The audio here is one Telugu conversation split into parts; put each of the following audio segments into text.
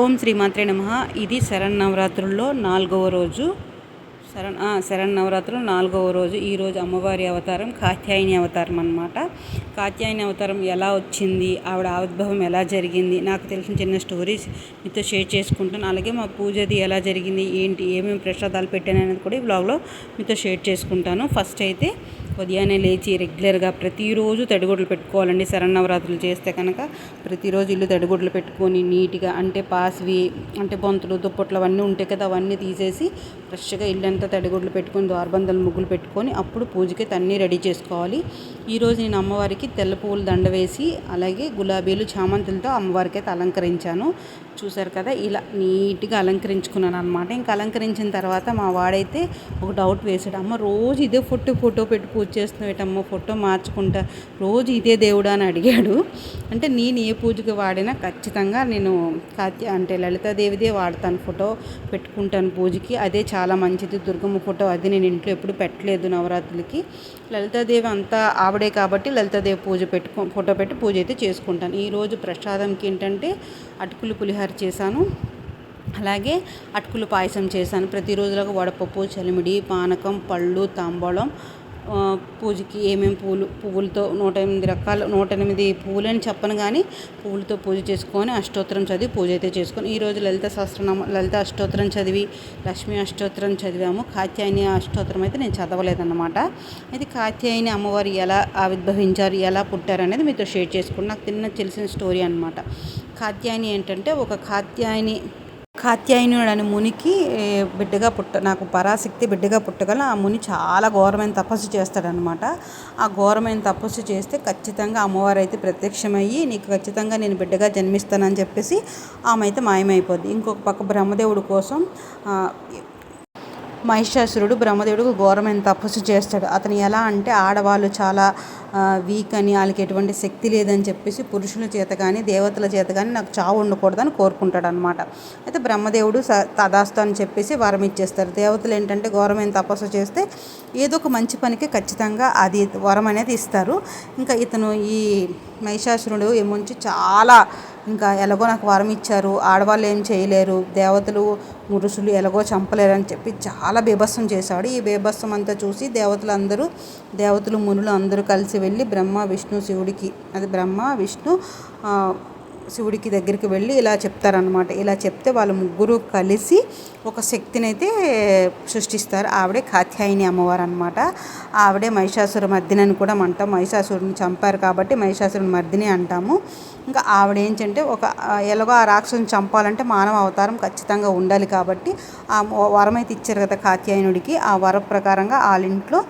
ఓం శ్రీ శ్రీమాత్రే నమ. ఇది శరన్నవరాత్రుల్లో నాలుగవ రోజు. శరణ్ శరన్నవరాత్రులు నాలుగవ రోజు. ఈరోజు అమ్మవారి అవతారం కాత్యాయని అవతారం అనమాట కాత్యాయని అవతారం ఎలా వచ్చింది? ఆవిడ ఆవిర్భావం ఎలా జరిగింది? నాకు తెలిసిన చిన్న స్టోరీస్ మీతో షేర్ చేసుకుంటాను అలాగే మా పూజది ఎలా జరిగింది? ఏంటి? ఏమేమి ప్రసాదాలు పెట్టాను అనేది కూడా ఈ బ్లాగ్లో మీతో షేర్ చేసుకుంటాను. ఫస్ట్ అయితే ఉదయాన్నే లేచి రెగ్యులర్గా ప్రతిరోజు తడిగుడ్లు పెట్టుకోవాలండి. శరణవరాత్రులు చేస్తే కనుక ప్రతిరోజు ఇల్లు తడిగుడ్లు పెట్టుకొని నీట్గా అంటే పాసివి అంటే బొంతలు దుప్పట్లు అవన్నీ ఉంటాయి కదా అవన్నీ తీసేసి ఫ్రెష్గా ఇల్లంతా తడిగుడ్లు పెట్టుకొని ద్వారబంధాలు ముగ్గులు పెట్టుకొని అప్పుడు పూజకి తన్నీ రెడీ చేసుకోవాలి. ఈరోజు నేను అమ్మవారికి తెల్ల పువ్వులు దండ వేసి అలాగే గులాబీలు చామంతులతో అమ్మవారికి అయితే అలంకరించాను. చూసారు కదా ఇలా నీట్గా అలంకరించుకున్నాను అనమాట ఇంకా అలంకరించిన తర్వాత మా వాడైతే ఒక డౌట్ వేసాడు అమ్మ రోజు ఇదే ఫోటో ఫోటో పెట్టి పూజ పూజ చేస్తున్నావేటమ్మో ఫోటో మార్చుకుంటా రోజు ఇదే దేవుడా అని అడిగాడు. అంటే నేను ఏ పూజకి వాడినా ఖచ్చితంగా నేను కాత్య అంటే లలితాదేవిదే వాడతాను ఫోటో పెట్టుకుంటాను పూజకి. అదే చాలా మంచిది దుర్గమ్మ ఫోటో అది నేను ఇంట్లో ఎప్పుడు పెట్టలేదు నవరాత్రులకి. లలితాదేవి అంతా ఆవిడే కాబట్టి లలితాదేవి పూజ పెట్టుకో ఫోటో పెట్టి పూజ అయితే చేసుకుంటాను. ఈరోజు ప్రసాదంకి ఏంటంటే అటుకులు పులిహార చేశాను అలాగే అటుకులు పాయసం చేశాను. ప్రతిరోజులకు వడపప్పు చలిమిడి పానకం పళ్ళు తాంబూలం పూజకి ఏమేమి పూలు పువ్వులతో నూట ఎనిమిది రకాల నూట ఎనిమిది పువ్వులు అని చెప్పను కానీ పువ్వులతో పూజ చేసుకొని అష్టోత్తరం చదివి పూజ అయితే చేసుకొని ఈరోజు లలిత సహస్రనామ లలిత అష్టోత్తరం చదివి లక్ష్మీ అష్టోత్తరం చదివాము. కాత్యాయని అష్టోత్తరం అయితే నేను చదవలేదన్నమాట. అయితే కాత్యాయని అమ్మవారు ఎలా ఆవిర్భవించారు ఎలా పుట్టారు అనేది మీతో షేర్ చేసుకుని నాకు తిన్న తెలిసిన స్టోరీ అనమాట కాత్యాయని ఏంటంటే ఒక కాత్యాయని కాత్యాయనుడు మునికి బిడ్డగా పుట్ట నాకు పరాశక్తి బిడ్డగా పుట్టగల ఆ ముని చాలా ఘోరమైన తపస్సు చేస్తాడనమాట ఆ ఘోరమైన తపస్సు చేస్తే ఖచ్చితంగా అమ్మవారు అయితే ప్రత్యక్షమయ్యి నీకు ఖచ్చితంగా నేను బిడ్డగా జన్మిస్తానని చెప్పేసి ఆమె అయితే మాయమైపోద్ది. ఇంకొక పక్క బ్రహ్మదేవుడు కోసం మహిషాసురుడు బ్రహ్మదేవుడు ఘోరమైన తపస్సు చేస్తాడు. అతను ఎలా అంటే ఆడవాళ్ళు చాలా వీక్ అని వాళ్ళకి ఎటువంటి శక్తి లేదని చెప్పేసి పురుషుల చేత కానీ దేవతల చేత కానీ నాకు చావు ఉండకూడదని కోరుకుంటాడు అనమాట అయితే బ్రహ్మదేవుడు స తదాస్తు అని చెప్పేసి వరం ఇచ్చేస్తారు. దేవతలు ఏంటంటే ఘోరమైన తపస్సు చేస్తే ఏదో ఒక మంచి పనికి ఖచ్చితంగా అది వరం అనేది ఇస్తారు. ఇంకా ఇతను ఈ మహిషాసురుడు ఏముంచి చాలా ఇంకా ఎలాగో నాకు వరం ఇచ్చారు. ఆడవాళ్ళు ఏం చేయలేరు. దేవతలు మురుషులు ఎలాగో చంపలేరు అని చెప్పి చాలా బీభత్సం చేశాడు. ఈ బీభత్సం అంతా చూసి దేవతలందరూ దేవతలు మునులు అందరూ కలిసి వెళ్ళి బ్రహ్మ విష్ణు శివుడికి అది బ్రహ్మ విష్ణు శివుడికి దగ్గరికి వెళ్ళి ఇలా చెప్తారనమాట ఇలా చెప్తే వాళ్ళు ముగ్గురు కలిసి ఒక శక్తిని అయితే సృష్టిస్తారు. ఆవిడే కాత్యాయిని అమ్మవారు అనమాట ఆవిడే మహిషాసుర మర్దిని అని కూడా అంటాం. మహిషాసురుని చంపారు కాబట్టి మహిషాసురుని మర్దిని అంటాము. ఇంకా ఆవిడ ఏంటంటే ఒక ఎలాగో ఆ రాక్షసుని చంపాలంటే మానవ అవతారం ఖచ్చితంగా ఉండాలి కాబట్టి ఆ వరం అయితే ఇచ్చారు కదా కాత్యాయనుడికి. ఆ వరం ప్రకారంగా వాళ్ళ ఇంట్లో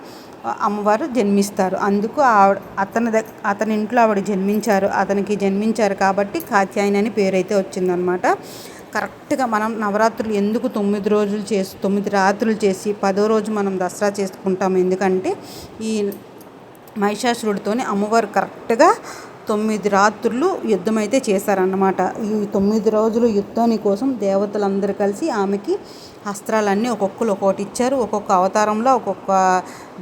అమ్మవారు జన్మిస్తారు. అందుకు ఆవిడ అతని దగ్గ అతని ఇంట్లో ఆవిడ జన్మించారు. అతనికి జన్మించారు కాబట్టి కాత్యాయని అని పేరైతే వచ్చిందనమాట. కరెక్ట్గా మనం నవరాత్రులు ఎందుకు తొమ్మిది రోజులు చేసి తొమ్మిది రాత్రులు చేసి పదో రోజు మనం దసరా చేసుకుంటాం? ఎందుకంటే ఈ మహిషాసురుడితోని అమ్మవారు కరెక్ట్గా తొమ్మిది రాత్రులు యుద్ధం అయితే చేశారన్నమాట. ఈ తొమ్మిది రోజులు యుద్ధాని కోసం దేవతలందరూ కలిసి ఆమెకి అస్త్రాలన్నీ ఒక్కొక్కరు ఒక్కొక్కటి ఇచ్చారు. ఒక్కొక్క అవతారంలో ఒక్కొక్క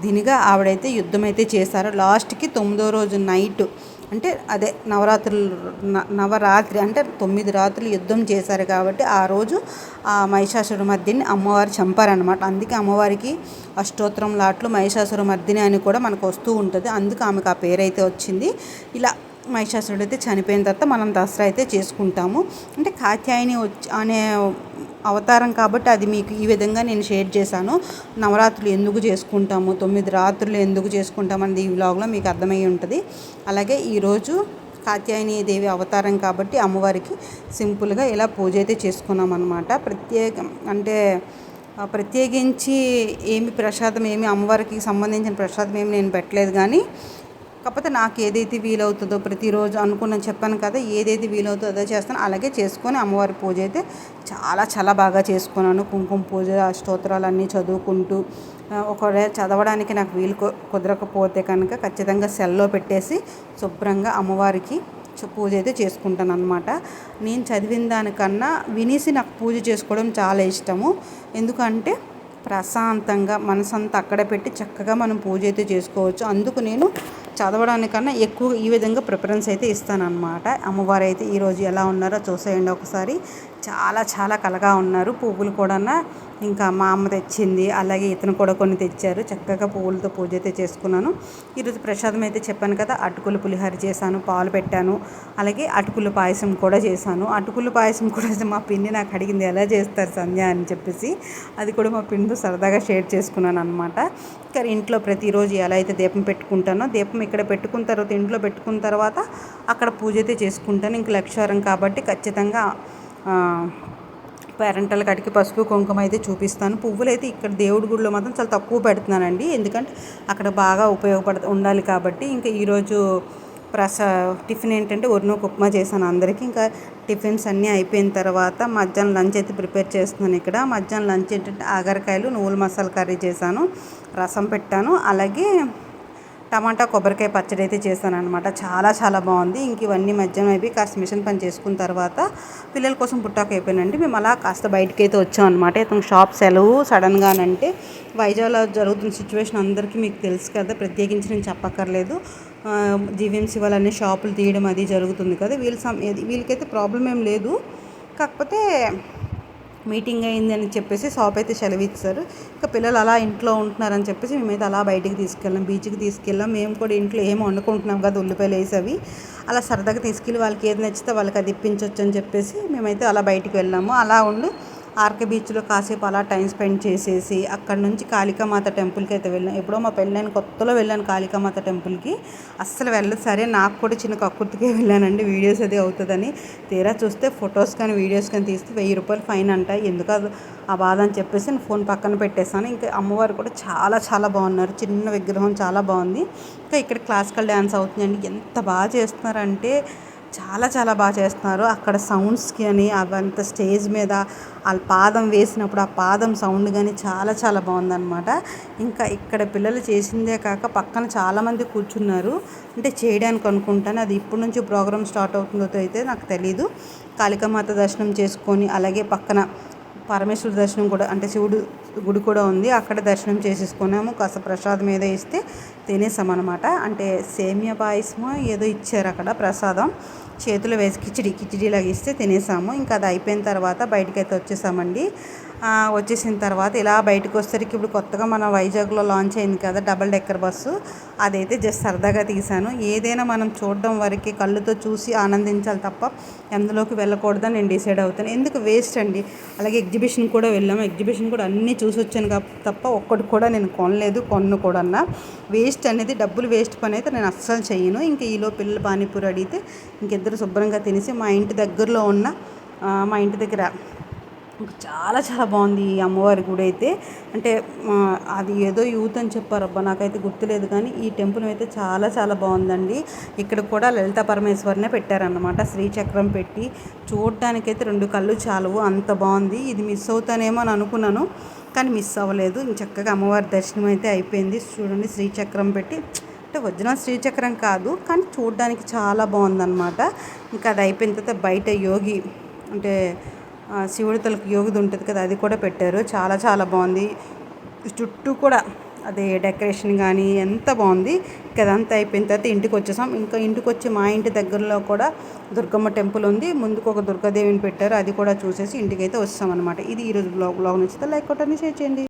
దీనిగా ఆవిడైతే యుద్ధం అయితే చేశారు. లాస్ట్కి తొమ్మిదో రోజు నైట్ అంటే అదే నవరాత్రులు నవరాత్రి అంటే తొమ్మిది రాత్రులు యుద్ధం చేశారు కాబట్టి ఆ రోజు ఆ మహిషాసురు మధ్యని అమ్మవారు చంపారనమాట అందుకే అమ్మవారికి అష్టోత్తరం లాట్లు మహిషాసుర మర్దిని అని కూడా మనకు వస్తూ ఉంటుంది. అందుకు ఆమెకు ఆ పేరైతే వచ్చింది. ఇలా మహిషాసురుడు అయితే చనిపోయిన తర్వాత మనం దసరా అయితే చేసుకుంటాము. అంటే కాత్యాయని వచ్చి అనే అవతారం కాబట్టి అది మీకు ఈ విధంగా నేను షేర్ చేశాను. నవరాత్రులు ఎందుకు చేసుకుంటాము? తొమ్మిది రాత్రులు ఎందుకు చేసుకుంటాం అనేది ఈ వ్లాగ్లో మీకు అర్థమై ఉంటుంది. అలాగే ఈరోజు కాత్యాయని దేవి అవతారం కాబట్టి అమ్మవారికి సింపుల్గా ఇలా పూజ అయితే చేసుకున్నాం అనమాట ప్రత్యేకం అంటే ప్రత్యేకించి ఏమి ప్రసాదం ఏమి అమ్మవారికి సంబంధించిన ప్రసాదం ఏమి నేను పెట్టలేదు కానీ కాకపోతే నాకు ఏదైతే వీలవుతుందో ప్రతిరోజు అనుకున్న చెప్పాను కదా ఏదైతే వీలవుతుందో అదే చేస్తాను. అలాగే చేసుకొని అమ్మవారి పూజ అయితే చాలా చాలా బాగా చేసుకున్నాను. కుంకుమ పూజ స్తోత్రాలు అన్నీ చదువుకుంటూ ఒకవేళ చదవడానికి నాకు వీలు కుదరకపోతే కనుక ఖచ్చితంగా సెల్లో పెట్టేసి శుభ్రంగా అమ్మవారికి పూజ అయితే చేసుకుంటాను అనమాట నేను చదివిన దానికన్నా వినేసి నాకు పూజ చేసుకోవడం చాలా ఇష్టము. ఎందుకంటే ప్రశాంతంగా మనసంతా అక్కడ పెట్టి చక్కగా మనం పూజ అయితే చేసుకోవచ్చు. అందుకు నేను చదవడానికన్నా ఎక్కువ ఈ విధంగా ప్రిఫరెన్స్ అయితే ఇస్తానన్నమాట. అమ్మవారు అయితే ఈరోజు ఎలా ఉన్నారో చూసేయండి ఒకసారి. చాలా చాలా కలగా ఉన్నారు. పువ్వులు కూడా ఇంకా మా అమ్మ తెచ్చింది అలాగే ఇతను కూడా కొన్ని తెచ్చారు. చక్కగా పువ్వులతో పూజ అయితే చేసుకున్నాను. ఈరోజు ప్రసాదం అయితే చెప్పాను కదా అటుకులు పులిహోర చేశాను పాలు పెట్టాను అలాగే అటుకులు పాయసం కూడా చేశాను. అటుకులు పాయసం కూడా మా పిన్ని నాకు అడిగింది ఎలా చేస్తారు సంధ్య? అని చెప్పేసి అది కూడా మా పిన్నితో సరదాగా షేర్ చేసుకున్నాను అనమాట కానీ ఇంట్లో ప్రతిరోజు ఎలా అయితే దీపం పెట్టుకుంటానో దీపం ఇక్కడ పెట్టుకున్న తర్వాత ఇంట్లో పెట్టుకున్న తర్వాత అక్కడ పూజ అయితే చేసుకుంటాను. ఇంక లక్ష్యవరం కాబట్టి ఖచ్చితంగా పేరెంటల కడికి పసుపు కుంకుమ అయితే చూపిస్తాను. పువ్వులు అయితే ఇక్కడ దేవుడి గుడిలో మాత్రం చాలా తక్కువ పెడుతున్నానండి. ఎందుకంటే అక్కడ బాగా ఉపయోగపడ ఉండాలి కాబట్టి ఇంకా ఈరోజు ప్రసా టిఫిన్ ఏంటంటే ఒరినోకు ఉప్మా చేశాను అందరికీ. ఇంకా టిఫిన్స్ అన్నీ అయిపోయిన తర్వాత మధ్యాహ్నం లంచ్ అయితే ప్రిపేర్ చేస్తున్నాను ఇక్కడ. మధ్యాహ్నం లంచ్ ఏంటంటే ఆగరకాయలు నువ్వుల మసాలా కర్రీ చేశాను రసం పెట్టాను. అలాగే టమాటా కొబ్బరికాయ పచ్చడి అయితే చేశాను అనమాట చాలా చాలా బాగుంది. ఇంక ఇవన్నీ మధ్యాహ్నం అయిపోయి కాస్త మిషన్ పని చేసుకున్న తర్వాత పిల్లల కోసం పుట్టాక అయిపోయినండి మేము అలా కాస్త బయటకి అయితే వచ్చాం అనమాట ఇతను షాప్ సెలవు సడన్గానంటే వైజాగ్లో జరుగుతున్న సిచ్యువేషన్ అందరికీ మీకు తెలుసు కదా. ప్రత్యేకించి నేను చెప్పక్కర్లేదు. జీవీఎంసీ వాళ్ళనే షాపులు తీయడం అది జరుగుతుంది కదా. వీళ్ళ సమ్ వీళ్ళకైతే ప్రాబ్లం ఏం లేదు. కాకపోతే మీటింగ్ అయిందని చెప్పేసి షాప్ అయితే సెలవు ఇంకా పిల్లలు అలా ఇంట్లో ఉంటున్నారని చెప్పేసి మేమైతే అలా బయటికి తీసుకెళ్ళాం బీచ్కి తీసుకెళ్ళాం. మేము కూడా ఇంట్లో ఏం వండుకుంటున్నాం కదా ఉల్లిపాయలు వేసి అవి అలా సరదాగా తీసుకెళ్ళి వాళ్ళకి ఏది నచ్చితే వాళ్ళకి అది ఇప్పించవచ్చు అని చెప్పేసి మేమైతే అలా బయటికి వెళ్ళాము. అలా ఉండి ఆర్కే బీచ్లో కాసేపు అలా టైం స్పెండ్ చేసేసి అక్కడ నుంచి కాళికామాత టెంపుల్కి అయితే వెళ్ళాను ఎప్పుడో మా పెళ్ళైన కొత్తలో వెళ్ళాను కాళికామాత టెంపుల్కి. అస్సలు వెళ్ళదు. సరే నాకు కూడా చిన్న కక్కుర్తికే వెళ్ళానండి. వీడియోస్ అది అవుతుందని. తీరా చూస్తే ఫొటోస్ కానీ వీడియోస్ కానీ తీస్తే వెయ్యి రూపాయలు ఫైన్ అంట. ఎందుకు ఆ బాధ అని చెప్పేసి నేను ఫోన్ పక్కన పెట్టేశాను. ఇంకా అమ్మవారు కూడా చాలా చాలా బాగున్నారు. చిన్న విగ్రహం చాలా బాగుంది. ఇంకా ఇక్కడ క్లాసికల్ డ్యాన్స్ అవుతుందండి. ఎంత బాగా చేస్తున్నారంటే చాలా చాలా బాగా చేస్తున్నారు. అక్కడ సౌండ్స్కి అని అవంత స్టేజ్ మీద వాళ్ళ పాదం వేసినప్పుడు ఆ పాదం సౌండ్ కానీ చాలా చాలా బాగుందన్నమాట. ఇంకా ఇక్కడ పిల్లలు చేసిందే కాక పక్కన చాలామంది కూర్చున్నారు. అంటే చేయడానికి అనుకుంటాను. అది ఇప్పటి నుంచి ప్రోగ్రామ్ స్టార్ట్ అవుతుందో అయితే నాకు తెలీదు. కాళికామాత దర్శనం చేసుకొని అలాగే పక్కన పరమేశ్వర దర్శనం కూడా అంటే శివుడు గుడి కూడా ఉంది. అక్కడ దర్శనం చేసేసుకున్నాము. కాస్త ప్రసాదం ఏదో ఇస్తే తినేసామన్నమాట. అంటే సేమియా పాయసమో ఏదో ఇచ్చారు అక్కడ ప్రసాదం. చేతులు వేసి కిచిడి కిచిడిలాగా ఇస్తే తినేసాము. ఇంకా అది అయిపోయిన తర్వాత బయటకైతే వచ్చేసామండి. వచ్చేసిన తర్వాత ఇలా బయటకు వచ్చేసరికి ఇప్పుడు కొత్తగా మన వైజాగ్లో లాంచ్ అయింది కదా డబల్ డెక్కర్ బస్సు. అదైతే జస్ట్ సరదాగా తీశాను. ఏదైనా మనం చూడడం వరకు కళ్ళుతో చూసి ఆనందించాలి తప్ప ఎందులోకి వెళ్ళకూడదని నేను డిసైడ్ అవుతాను. ఎందుకు వేస్ట్ అండి? అలాగే ఎగ్జిబిషన్ కూడా వెళ్ళాము. ఎగ్జిబిషన్ కూడా అన్నీ చూసి వచ్చాను తప్ప ఒక్కటి కూడా నేను కొనలేదు కొన్ను కూడా వేస్ట్ అనేది డబ్బులు వేస్ట్ పని అయితే నేను అస్సలు చేయను ఇంకా ఈలో పిల్లలు పానీపూరి అడిగితే ఇంకిద్దరు శుభ్రంగా తినేసి మా ఇంటి దగ్గరలో ఉన్న మా ఇంటి దగ్గర చాలా చాలా బాగుంది ఈ అమ్మవారి గుడి అయితే. అంటే అది ఏదో యూత్ అని చెప్పారు. అబ్బా నాకైతే గుర్తులేదు కానీ ఈ టెంపుల్ అయితే చాలా చాలా బాగుందండి. ఇక్కడ కూడా లలిత పరమేశ్వరినే పెట్టారన్నమాట. శ్రీచక్రం పెట్టి చూడటానికైతే రెండు కళ్ళు చాలవు. అంత బాగుంది. ఇది మిస్ అవుతానేమో అని అనుకున్నాను. కానీ మిస్ అవ్వలేదు. చక్కగా అమ్మవారి దర్శనం అయితే అయిపోయింది. చూడండి శ్రీచక్రం పెట్టి అంటే ఒరిజినల్ శ్రీచక్రం కాదు కానీ చూడడానికి చాలా బాగుందన్నమాట. ఇంకా అది అయిపోయిన తర్వాత బయట యోగి అంటే శివుడి తలకు యోగిది ఉంటుంది కదా అది కూడా పెట్టారు. చాలా చాలా బాగుంది. చుట్టూ కూడా అదే డెకరేషన్ కానీ ఎంత బాగుంది. ఇంకా అదంతా అయిపోయిన తర్వాత ఇంటికి వచ్చేసాం. ఇంకా ఇంటికి వచ్చి మా ఇంటి దగ్గరలో కూడా దుర్గమ్మ టెంపుల్ ఉంది. ముందుకు ఒక దుర్గాదేవిని పెట్టారు. అది కూడా చూసేసి ఇంటికి అయితే వస్తాం ఇది ఈరోజు బ్లాగ్. బ్లాగ్ నచ్చితే లైక్ కొట్టండి షేర్ చేయండి.